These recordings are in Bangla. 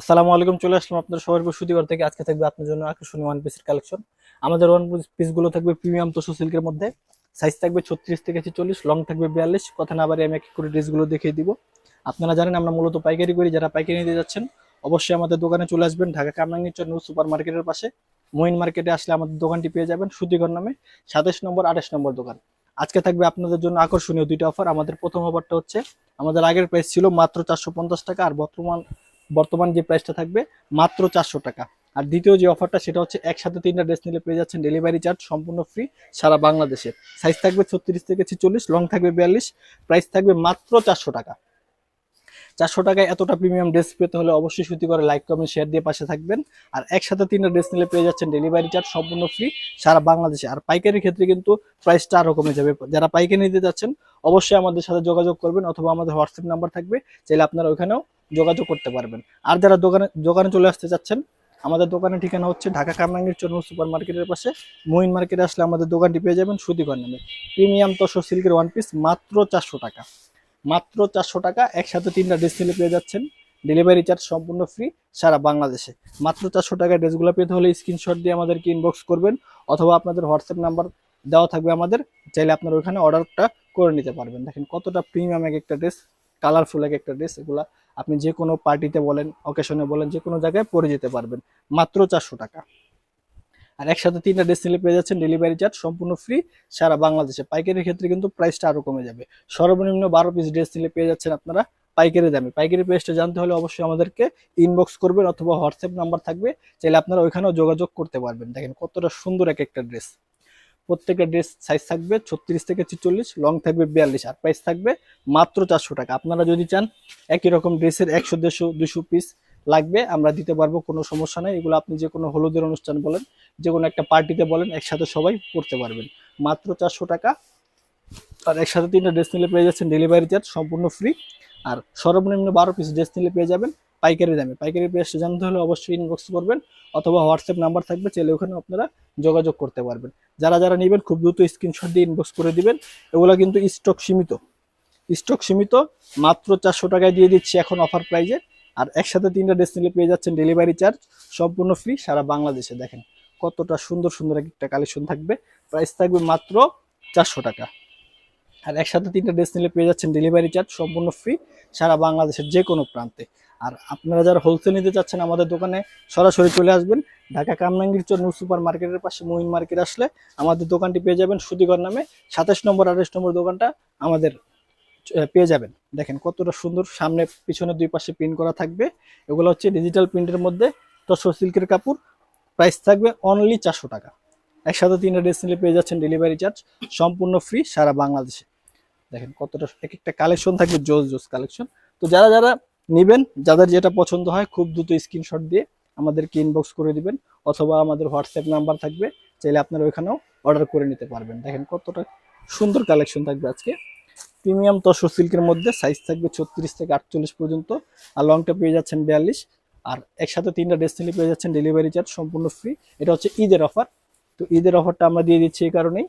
আসসালামু আলাইকুম, চলে আসলাম আপনার সবার বৃহস্পতিবার থেকে। আজকে থাকবে আপনার জন্য আকর্ষণীয় ওয়ান পিসের কালেকশন আমাদের ওয়ান পিসগুলো থাকবে প্রিমিয়াম তোষো সিল্কের মধ্যে। সাইজ থাকবে ছত্রিশ থেকে ছেচল্লিশ লং থাকবে বিয়াল্লিশ। কথা না বাড়ি আমি এক করে ড্রেসগুলো দেখিয়ে দিব। আপনারা জানেন, আমরা মূলত পাইকারি করি, যারা পাইকারি নিতে যাচ্ছেন, অবশ্যই আমাদের দোকানে চলে আসবেন। ঢাকা কামরাঙ্গির নিউ সুপার মার্কেটের পাশে। মহিন মার্কেটে আসলে আমাদের দোকানটি পেয়ে যাবেন সুতিঘর নামে। সাতাশ নম্বর, আঠাশ নম্বর দোকান। আজকে থাকবে আপনাদের জন্য আকর্ষণীয় দুইটা অফার আমাদের প্রথম অফারটা হচ্ছে, আমাদের আগের প্রাইস ছিল মাত্র চারশো পঞ্চাশ টাকা, আর বর্তমান বর্তমান যে প্রাইসটা থাকবে মাত্র চারশো টাকা। আর দ্বিতীয় যে অফারটা সেটা হচ্ছে একসাথে তিনটা ড্রেস নিলে পেয়ে যাচ্ছেন ডেলিভারি চার্জ সম্পূর্ণ ফ্রি সারা বাংলাদেশে। সাইজ থাকবে ছত্রিশ থেকে ছেচল্লিশ লং থাকবে বিয়াল্লিশ প্রাইস থাকবে মাত্র চারশো টাকা। চারশো টাকায় এতটা প্রিমিয়াম ড্রেস পেতে হলে অবশ্যই সুতি করে লাইক কমেন্ট শেয়ার দিয়ে পাশে থাকবেন। আর একসাথে তিনটা ড্রেস নিলে পেয়ে যাচ্ছেন ডেলিভারি চার্জ সম্পূর্ণ ফ্রি সারা বাংলাদেশে। আর পাইকারির ক্ষেত্রে কিন্তু প্রাইসটা আরও কমে যাবে। যারা পাইকারি নিতে যাচ্ছেন, অবশ্যই আমাদের সাথে যোগাযোগ করবেন অথবা আমাদের হোয়াটসঅ্যাপ নাম্বার থাকবে। চাইলে আপনারা ওখানেও যোগাযোগ করতে পারবেন। আর যারা দোকানে দোকানে চলে আসতে চাচ্ছেন, আমাদের দোকানের ঠিকানা হচ্ছে ঢাকা কামরাঙ্গীর চন্দ্র সুপার মার্কেটের পাশে। মহিন মার্কেটে আসলে আমাদের দোকানটি পেয়ে যাবেন সুতিকর নামে। প্রিমিয়াম তসর সিল্কের ওয়ান পিস মাত্র চারশো টাকা। মাত্র চারশো টাকা, একসাথে তিনটা ড্রেস নিলে পেয়ে যাচ্ছেন। ডেলিভারি চার্জ সম্পূর্ণ ফ্রি সারা বাংলাদেশে। মাত্র চারশো টাকায় ড্রেসগুলো পেতে হলে স্ক্রিনশট দিয়ে আমাদেরকে ইনবক্স করবেন, অথবা আপনাদের হোয়াটসঅ্যাপ নাম্বার দেওয়া থাকবে আমাদের। চাইলে আপনারা ওইখানে অর্ডারটা করে নিতে পারবেন। দেখেন কতটা প্রিমিয়াম এক একটা ড্রেস কালারফুল এক একটা ড্রেস এগুলা আপনি যে কোনো পার্টিতে বলেন অকেশনে বলেন যে কোনো জায়গায় পরে যেতে পারবেন। মাত্র চারশো টাকা। আর একসাথে তিনটা ড্রেস নিলে পেয়ে যাচ্ছেন ডেলিভারি চার্জ সম্পূর্ণ ফ্রি সারা বাংলাদেশে। পাইকারির ক্ষেত্রে কিন্তু প্রাইসটা আরও কমে যাবে। সর্বনিম্ন বারো পিস ড্রেস নিলে পেয়ে যাচ্ছেন আপনারা পাইকারি দামে। পাইকারি প্রাইসটা জানতে হলে অবশ্যই আমাদেরকে ইনবক্স করবেন অথবা হোয়াটসঅ্যাপ নাম্বার থাকবে। চাইলে আপনারা ওইখানেও যোগাযোগ করতে পারবেন। দেখেন কতটা সুন্দর এক একটা ড্রেস প্রত্যেকটা ড্রেস সাইজ থাকবে ছত্রিশ থেকে ছেচল্লিশ লং থাকবে বিয়াল্লিশ। আর প্রাইস থাকবে মাত্র চারশো টাকা। আপনারা যদি চান, একই রকম ড্রেসের একশো, দেড়শো, দুশো পিস লাগবে, আমরা দিতে পারব, কোনো সমস্যা নেই। এগুলো আপনি যে কোনো হলুদের অনুষ্ঠান বলেন, যে কোনো একটা পার্টিতে বলেন, একসাথে সবাই পড়তে পারবেন। মাত্র চারশো টাকা। আর একসাথে তিনটা ড্রেস নিলে পেয়ে যাচ্ছেন ডেলিভারি চার্জ সম্পূর্ণ ফ্রি আর সর্বনিম্ন বারো পিস ড্রেস নিলে পেয়ে যাবেন পাইকারি দামে। পাইকারি প্রাইসটা জানতে হলে অবশ্যই ইনবক্স করবেন অথবা হোয়াটসঅ্যাপ নাম্বার থাকবে, চাইলে ওখানে আপনারা যোগাযোগ করতে পারবেন। যারা যারা নেবেন, খুব দ্রুত স্ক্রিনশট দিয়ে ইনবক্স করে দিবেন। এগুলো কিন্তু স্টক সীমিত। স্টক সীমিত, মাত্র চারশো টাকায় দিয়ে দিচ্ছি এখন অফার প্রাইজে আর একসাথে তিনটা ড্রেস নিলে পেয়ে যাচ্ছেন ডেলিভারি চার্জ সম্পূর্ণ ফ্রি সারা বাংলাদেশে। দেখেন, কতটা সুন্দর সুন্দর এক একটা কালেকশন থাকবে। প্রাইস থাকবে মাত্র চারশো টাকা। আর একসাথে তিনটা ড্রেস নিলে পেয়ে যাচ্ছেন ডেলিভারি চার্জ সম্পূর্ণ ফ্রি সারা বাংলাদেশের যে কোনো প্রান্তে। আর আপনারা যারা হোলসেল নিতে চাচ্ছেন আমাদের দোকানে, সরাসরি চলে আসবেন। ঢাকা কামরাঙ্গীর চর নিউ সুপার মার্কেটের পাশে মহিন মার্কেট আসলে আমাদের দোকানটি পেয়ে যাবেন। সুদিগর নামে সাতাশ নম্বর, আঠাশ নম্বর দোকানটা আমাদের পেয়ে যাবেন। দেখেন কতটা সুন্দর, সামনে পিছনে দুই পাশে প্রিন্ট করা থাকবে। এগুলো হচ্ছে ডিজিটাল প্রিন্টের মধ্যে তসর সিল্কের কাপড়। প্রাইস থাকবে অনলি চারশো টাকা। একসাথে তিনটা ড্রেস নিলে পেয়ে যাচ্ছেন ডেলিভারি চার্জ সম্পূর্ণ ফ্রি সারা বাংলাদেশে। দেখেন কতটা, এক একটা কালেকশন থাকবে, জোস জোস কালেকশন তো যারা যারা নেবেন। যাদের যেটা পছন্দ হয়, খুব দ্রুত স্ক্রিনশট দিয়ে আমাদেরকে ইনবক্স করে দিবেন অথবা আমাদের হোয়াটসঅ্যাপ নাম্বার থাকবে, চাইলে আপনারা ওইখানেও অর্ডার করে নিতে পারবেন। দেখেন কতটা সুন্দর কালেকশন থাকবে আজকে। প্রিমিয়াম তসর সিল্কের মধ্যে সাইজ থাকবে ছত্রিশ থেকে আটচল্লিশ পর্যন্ত আর লংটা পেয়ে যাচ্ছেন বিয়াল্লিশ। আর একসাথে তিনটা নিলে পেয়ে যাচ্ছেন ডেলিভারি চার্জ সম্পূর্ণ ফ্রি এটা হচ্ছে ঈদের অফার তো ঈদের অফারটা আমরা দিয়ে দিচ্ছি এই কারণেই।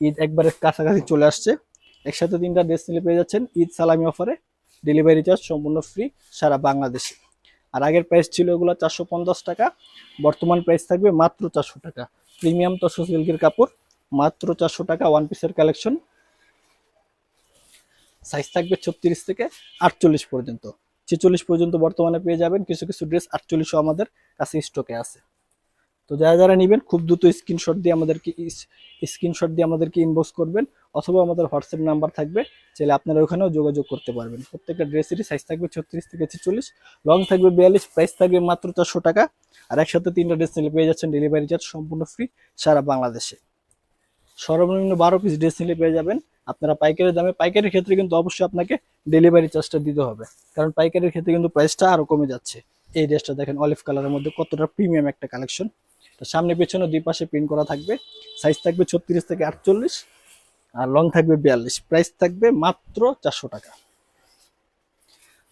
ঈদ একবারে কাছাকাছি চলে আসছে। একসাথে তিনটা ড্রেস নিলে পেয়ে যাচ্ছেন ঈদ সালামি অফারে ডেলিভারি চার্জ সম্পূর্ণ ফ্রি সারা বাংলাদেশে। আর আগের প্রাইস ছিল এগুলো চারশো পঞ্চাশ টাকা, বর্তমান প্রাইস থাকবে মাত্র চারশো টাকা। প্রিমিয়াম তসর সিল্কের কাপড়, মাত্র চারশো টাকা ওয়ান পিসের কালেকশন সাইজ থাকবে ছত্রিশ থেকে আটচল্লিশ পর্যন্ত। ছেচল্লিশ পর্যন্ত বর্তমানে পেয়ে যাবেন, কিছু কিছু ড্রেস আটচল্লিশও আমাদের কাছে স্টকে আছে। তো যারা যারা নেবেন, খুব দ্রুত স্ক্রিনশট দিয়ে আমাদেরকে স্ক্রিনশট দিয়ে আমাদেরকে ইনবক্স করবেন অথবা আমাদের হোয়াটসঅ্যাপ নাম্বার থাকবে, চাইলে আপনারা ওখানেও যোগাযোগ করতে পারবেন। প্রত্যেকটা ড্রেসেরই সাইজ থাকবে ছত্রিশ থেকে ছেচল্লিশ লং থাকবে বিয়াল্লিশ প্রাইস থাকবে মাত্র চারশো টাকা আর একসাথে তিনটা ড্রেস নিলে পেয়ে যাচ্ছেন ডেলিভারি চার্জ সম্পূর্ণ ফ্রি সারা বাংলাদেশে। সর্বনিম্ন বারো পিস ড্রেস নিলে পেয়ে যাবেন। আপনারা পাইকারি দামে, পাইকারির ক্ষেত্রে কিন্তু অবশ্যই আপনাকে ডেলিভারি চার্জটা দিতে হবে। কারণ পাইকারির ক্ষেত্রে কিন্তু প্রাইসটা আরও কমে যাচ্ছে। এই ড্রেসটা দেখেন অলিভ কালারের মধ্যে কতটা প্রিমিয়াম একটা কালেকশন সামনে, পেছনে, দুই পাশে প্রিন্ট করা থাকবে। সাইজ থাকবে ছত্রিশ থেকে আটচল্লিশ আর লং থাকবে বিয়াল্লিশ। প্রাইস থাকবে মাত্র চারশো টাকা।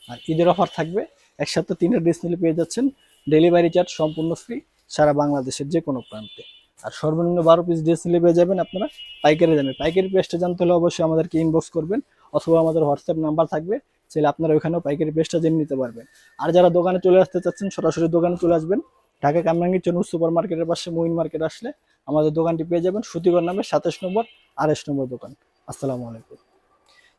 আর ঈদের অফার থাকবে। একসাথে তিনটা ড্রেস নিলে পেয়ে যাচ্ছেন। ডেলিভারি চার্জ সম্পূর্ণ ফ্রি সারা বাংলাদেশের যে কোনো প্রান্তে। আর সর্বনিম্ন বারো পিস ড্রেস নিলে পেয়ে যাবেন আপনারা পাইকারি দামে। পাইকারি প্রাইসটা জানতে হলে অবশ্যই আমাদেরকে ইনবক্স করবেন অথবা আমাদের হোয়াটসঅ্যাপ নাম্বার থাকবে। চাইলে আপনারা ওইখানেও পাইকারি বেস্টটা জেনে নিতে পারবেন। আর যারা দোকানে চলে আসতে চাচ্ছেন, সরাসরি দোকানে চলে আসবেন। ঢাকা কামরাঙ্গি জন্য সুপার মার্কেটের পাশে মুইন মার্কেট আসলে আমাদের দোকানটি পেয়ে যাবেন। সুতিগর নামে সাতাশ নম্বর, আড়াইশ নম্বর দোকান। আসসালামু আলাইকুম।